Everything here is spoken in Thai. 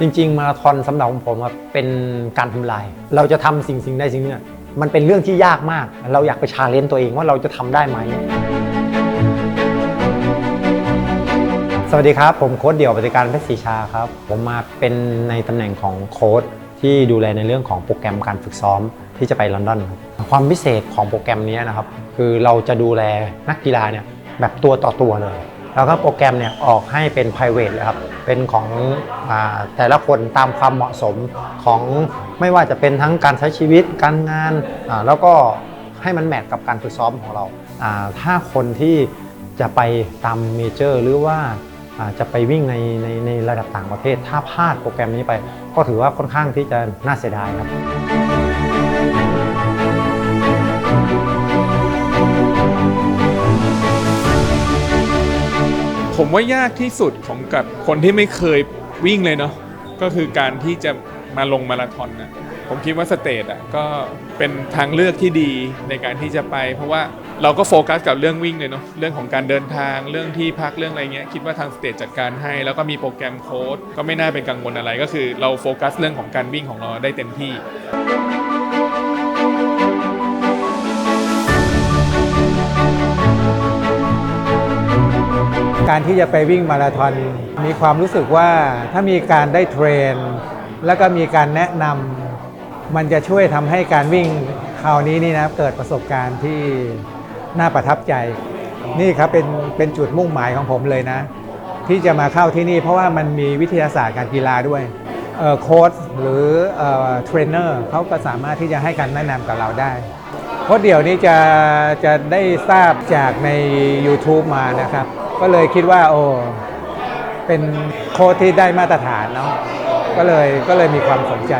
จริง ๆ มาราธอนสำหรับผมอะเป็นการทำลาย เราจะทำสิ่งสิ่งใดสิ่งหนึ่งอะมันเป็นเรื่องที่ยากมาก เราอยากไปชาเลนจ์ตัวเองว่าเราจะทำได้ไหม สวัสดีครับ ผมโค้ดเดี่ยวปฏิการเพชรศรีชาครับ ผมมาเป็นในตำแหน่งของโค้ดที่ดูแลในเรื่องของโปรแกรมการฝึกซ้อมที่จะไปลอนดอนครับความพิเศษของโปรแกรมนี้นะครับ คือเราจะดูแลนักกีฬาเนี่ยแบบตัวต่อตัวเลย แล้วก็โปรแกรมเนี่ยออกให้เป็น p r i v a t เลยครับ เป็นของอแต่ละคนตามความเหมาะสมของไม่ว่าจะเป็นทั้งการใช้ชีวิต การงาน แล้วก็ให้มันแมทกับการฝึกซ้อมของเราาถ้าคนที่จะไปตามเมเจอร์หรือว่าอ่าจะไปวิ่งในในในระดับต่างประเทศ ถ้าพลาดโปรแกรมนี้ไป ก็ถือว่าค่อนข้างที่จะน่าเสียดายครับ ผมว่ายากที่สุดของกับคนที่ไม่เคยวิ่งเลยเนาะก็คือการที่จะมาลงมาราธอนนะผมคิดว่าสเตทอะก็เป็นทางเลือกที่ดีในการที่จะไป เพราะว่าเราก็โฟกัสกับเรื่องวิ่งเลยเนาะเรื่องของการเดินทางเรื่องที่พักเรื่องอะไรเงี้ยคิดว่าทางสเตทจัดการให้ แล้วก็มีโปรแกรมโค้ดก็ไม่น่าเป็นกังวลอะไร ก็คือเราโฟกัสเรื่องของการวิ่งของเราได้เต็มที่ การที่จะไปวิ่งมาราธอนมีความรู้สึกว่าถ้ามีการได้เทรน แล้วก็มีการแนะนำมันจะช่วยทำให้การวิ่งคราวนี้นี่นะเกิดประสบการณ์ที่น่าประทับใจ นี่ครับเป็นเป็นจุดมุ่งหมายของผมเลยนะ ที่จะมาเข้าที่นี่เพราะว่ามันมีวิทยาศาสตร์การกีฬาด้วยโค้ชหรือเทรนเนอร์เขาก็สามารถที่จะให้การแนะนำกับเราได้ เพราะเดี๋ยวนี้จะจะได้ทราบจากใน YouTube มานะครับ ก็เลยคิดว่า โอ้เป็นโค้ดที่ได้มาตรฐานเนาะก็เลยก็เลยมีความสนใจ